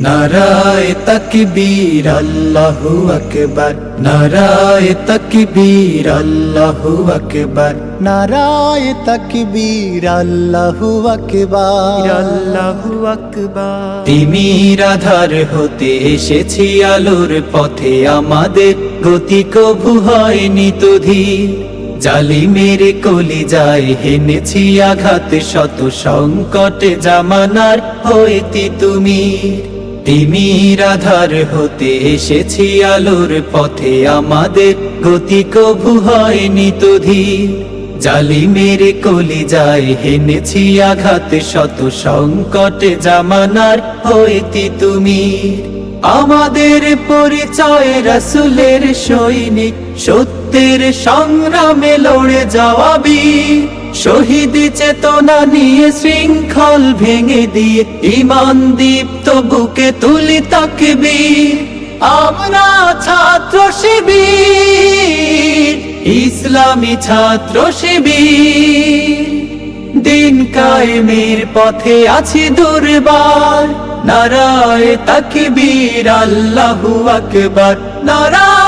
নারায় তকবীর আল্লাহু আকবার। নারায় তকবীর আল্লাহু আকবার। নারায় তকবীর আল্লাহু আকবার। আল্লাহু আকবার। তিমির আধার হতে এসেছি আলোর পথে। আমাদের গতি কভু হয়নি তো ধীর। জালিমের কলি যায় হেনেছি আঘাত। শত সংকটে জামানার হইতি তুমি তিমির আধার হতে এসেছি আলোর পথে। আমাদের গতি কভু হয়নি তো ধীর। জালিমের কলি যায় হেনেছি আঘাত, শত সংকটে জামানার হইতি তুমি। আমাদের পরিচয় রাসুলের সৈনিক, সত্যের সংগ্রামে লড়ে যাওয়া বীর। শহীদ চেতনা নিয়ে শৃঙ্খল ভেঙে দিয়ে, ইমান দীপ্ত বুকে তুলি তাকবীর। আমরা ছাত্র শিবির, ইসলামী ছাত্র শিবির। দিন কায়েমের পথে আছি দুর্বার, নারায় তাকবীর, আল্লাহু আকবার, নারায়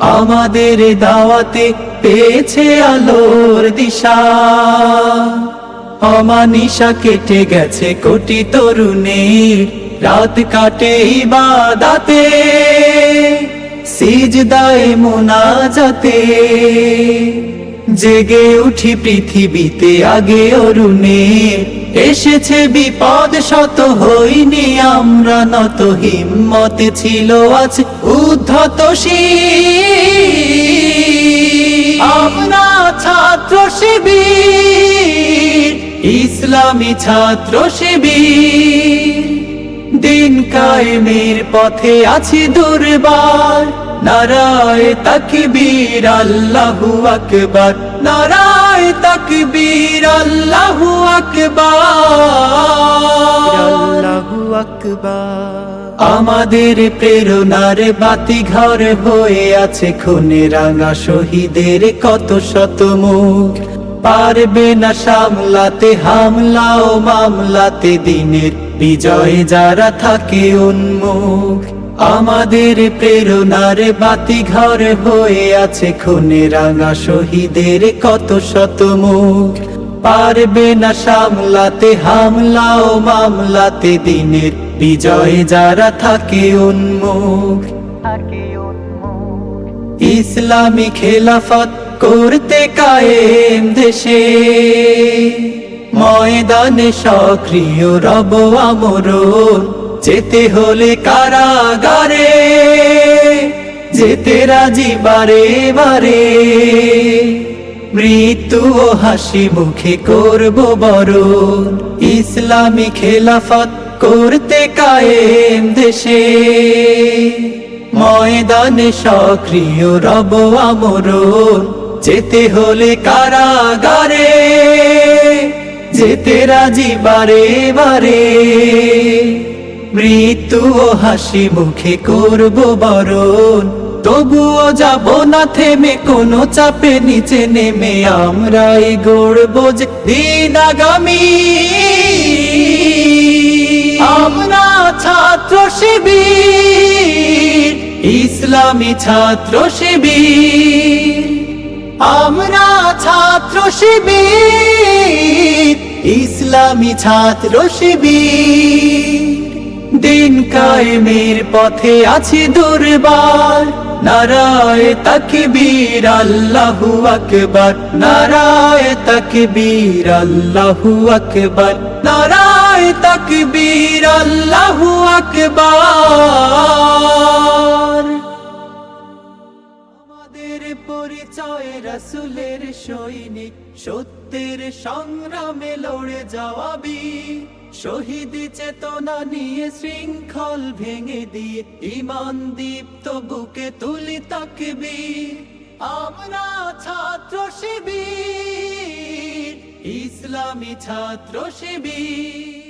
আমাদের দাওয়াতে পেয়েছে আলোর দিশা। অমানিশা কেটে গেছে কোটি তরুণের। রাত কাটে ইবাদাতে, সিজদায় মোনাজাতে। জেগে উঠি পৃথিবীতে আগে অরুণে। এসেছে বিপদ, শত হইনি, আমরা নত হিম্মতে ছিল আজ উদ্ধত আমরা ছাত্র শিবির, ইসলামী ছাত্র শিবির। দিন কায়েমের পথে আছি দুর্বার। নারায় তাকবীর আল্লাহু আকবার। নারায় তাকবীর আল্লাহু আকবার। আল্লাহু আকবার। আমাদের প্রেরণার বাতি ঘর হয়ে আছে খুনে রাঙা শহীদের কত শত মুখ। পারবে না সামলাতে হামলা ও মামলাতে দিনের বিজয় যারা থাকে উন্মুখ। আমাদের প্রেরণার বাতি ঘর হয়ে আছে খুনে রাঙা শহীদের কত শত মুখ। পারবে না সামলাতে হামলা ও মামলাতে দিনের বিজয় যারা থাকে উন্মুখ? ইসলামী খেলাফত করতে কায়েম দেশে। ময়দানে সক্রিয় রব আমরণ। যেতে হলে কারাগারে, যেতে রাজি বারে বারে। মৃত্যু ও হাসি মুখে করব বরণ, ইসলামী খেলাফত করতে কায়েম দেশে। ময়দানে সক্রিয় রব আমরণ, যেতে হলে কারাগারে, যেতে রাজি বারে বারে। মৃত্যু হাসি মুখে করব বরণ। তবুও যাব না থেমে, কোনো চাপে নিচে নেমে আমরাই গড়ব যে দিন আগামী। আমরা ছাত্র শিবির, ইসলামী ছাত্র শিবির। আমরা ছাত্র শিবির, ইসলামী ছাত্র শিবির। দিন কায়েমের পথে আছি দুর্বার। নারায় তাকবীর, আল্লাহু আকবার। নারায় তাকবীর, আল্লাহু আকবার। নারায় তাকবীর, আল্লাহু আকবার। আমাদের পরিচয় রসুলের সৈনিক। সত্যের সংগ্রামে লড়ে যাওয়া বীর। শহীদ চেতনা নিয়ে শৃঙ্খল ভেঙে দিয়ে ইমান দীপ্ত বুকে তুলি তাকবি আমরা ছাত্র শিবির, ইসলামী ছাত্র শিবির।